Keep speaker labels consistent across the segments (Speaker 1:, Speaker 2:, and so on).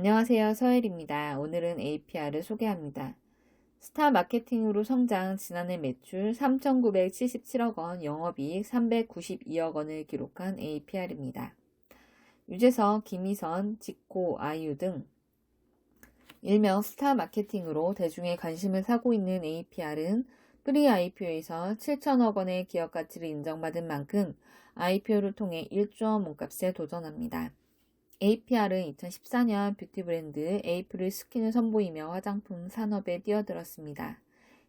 Speaker 1: 안녕하세요. 서엘입니다. 오늘은 APR을 소개합니다. 스타 마케팅으로 성장 지난해 매출 3,977억 원, 영업이익 392억 원을 기록한 APR입니다. 유재석, 김희선, 지코, 아이유 등 일명 스타 마케팅으로 대중의 관심을 사고 있는 APR은 프리 IPO에서 7천억 원의 기업 가치를 인정받은 만큼 IPO를 통해 1조 원 몸값에 도전합니다. APR은 2014년 뷰티 브랜드 에이프릴 스킨을 선보이며 화장품 산업에 뛰어들었습니다.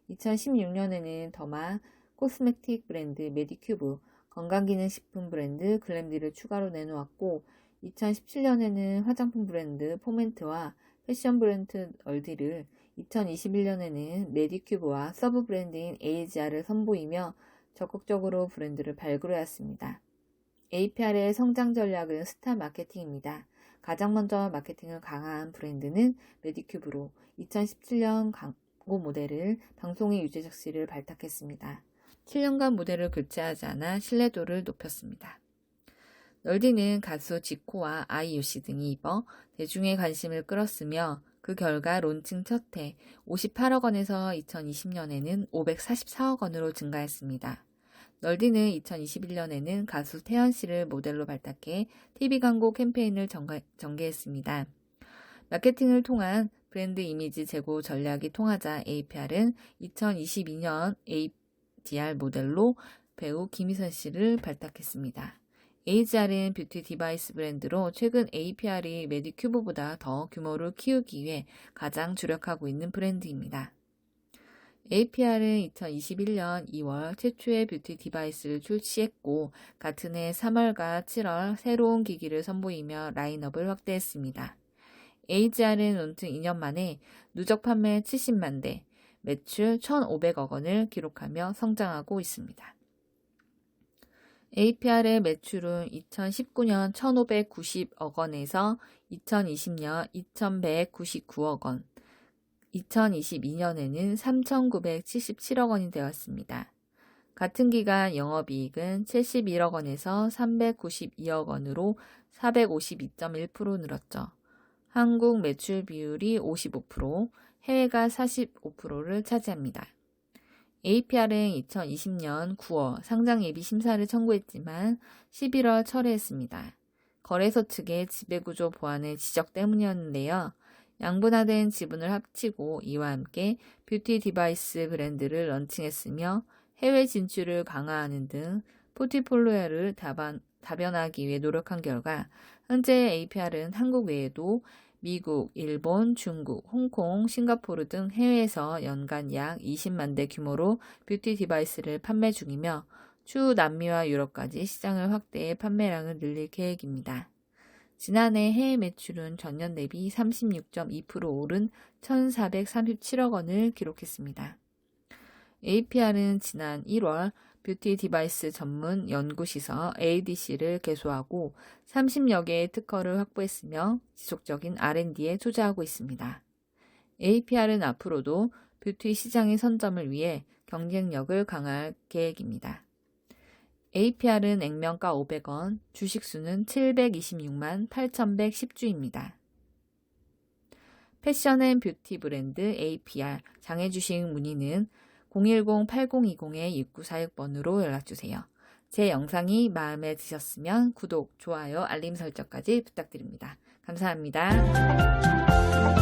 Speaker 1: 2016년에는 더마 코스메틱 브랜드 메디큐브, 건강기능식품 브랜드 글램디를 추가로 내놓았고 2017년에는 화장품 브랜드 포멘트와 패션 브랜드 얼디를 2021년에는 메디큐브와 서브 브랜드인 에이지아를 선보이며 적극적으로 브랜드를 발굴해왔습니다. APR의 성장 전략은 스타 마케팅입니다. 가장 먼저 마케팅을 강화한 브랜드는 메디큐브로 2017년 광고 모델을 방송의 유재석 씨를 발탁했습니다. 7년간 모델을 교체하지 않아 신뢰도를 높였습니다. 널디는 가수 지코와 아이유 씨 등이 입어 대중의 관심을 끌었으며 그 결과 론칭 첫해 58억 원에서 2020년에는 544억 원으로 증가했습니다. 널디는 2021년에는 가수 태연 씨를 모델로 발탁해 TV 광고 캠페인을 전개, 했습니다 마케팅을 통한 브랜드 이미지 제고 전략이 통하자 APR은 2022년 ADR 모델로 배우 김희선 씨를 발탁했습니다. AGR은 뷰티 디바이스 브랜드로 최근 APR이 메디큐브보다 더 규모를 키우기 위해 가장 주력하고 있는 브랜드입니다. APR은 2021년 2월 최초의 뷰티 디바이스를 출시했고 같은 해 3월과 7월 새로운 기기를 선보이며 라인업을 확대했습니다. AGR은 론칭 2년 만에 누적 판매 70만 대, 매출 1,500억 원을 기록하며 성장하고 있습니다. APR의 매출은 2019년 1,590억 원에서 2020년 2,199억 원, 2022년에는 3,977억 원이 되었습니다. 같은 기간 영업이익은 71억 원에서 392억 원으로 452.1% 늘었죠. 한국 매출 비율이 55%, 해외가 45%를 차지합니다. APR은 2020년 9월 상장 예비 심사를 청구했지만 11월 철회했습니다. 거래소 측의 지배구조 보완의 지적 때문이었는데요. 양분화된 지분을 합치고 이와 함께 뷰티 디바이스 브랜드를 런칭했으며 해외 진출을 강화하는 등 포티폴리오를 다반, 다변하기 위해 노력한 결과 현재 APR은 한국 외에도 미국, 일본, 중국, 홍콩, 싱가포르 등 해외에서 연간 약 20만 대 규모로 뷰티 디바이스를 판매 중이며 추후 남미와 유럽까지 시장을 확대해 판매량을 늘릴 계획입니다. 지난해 해외 매출은 전년 대비 36.2% 오른 1,437억 원을 기록했습니다. APR은 지난 1월 뷰티 디바이스 전문 연구시설 ADC를 개소하고 30여 개의 특허를 확보했으며 지속적인 R&D에 투자하고 있습니다. APR은 앞으로도 뷰티 시장의 선점을 위해 경쟁력을 강화할 계획입니다. APR은 액면가 500원, 주식수는 726만 8110주입니다. 패션 앤 뷰티 브랜드 APR 장애 주식 문의는 010-8020-6946번으로 연락주세요. 제 영상이 마음에 드셨으면 구독, 좋아요, 알림 설정까지 부탁드립니다. 감사합니다.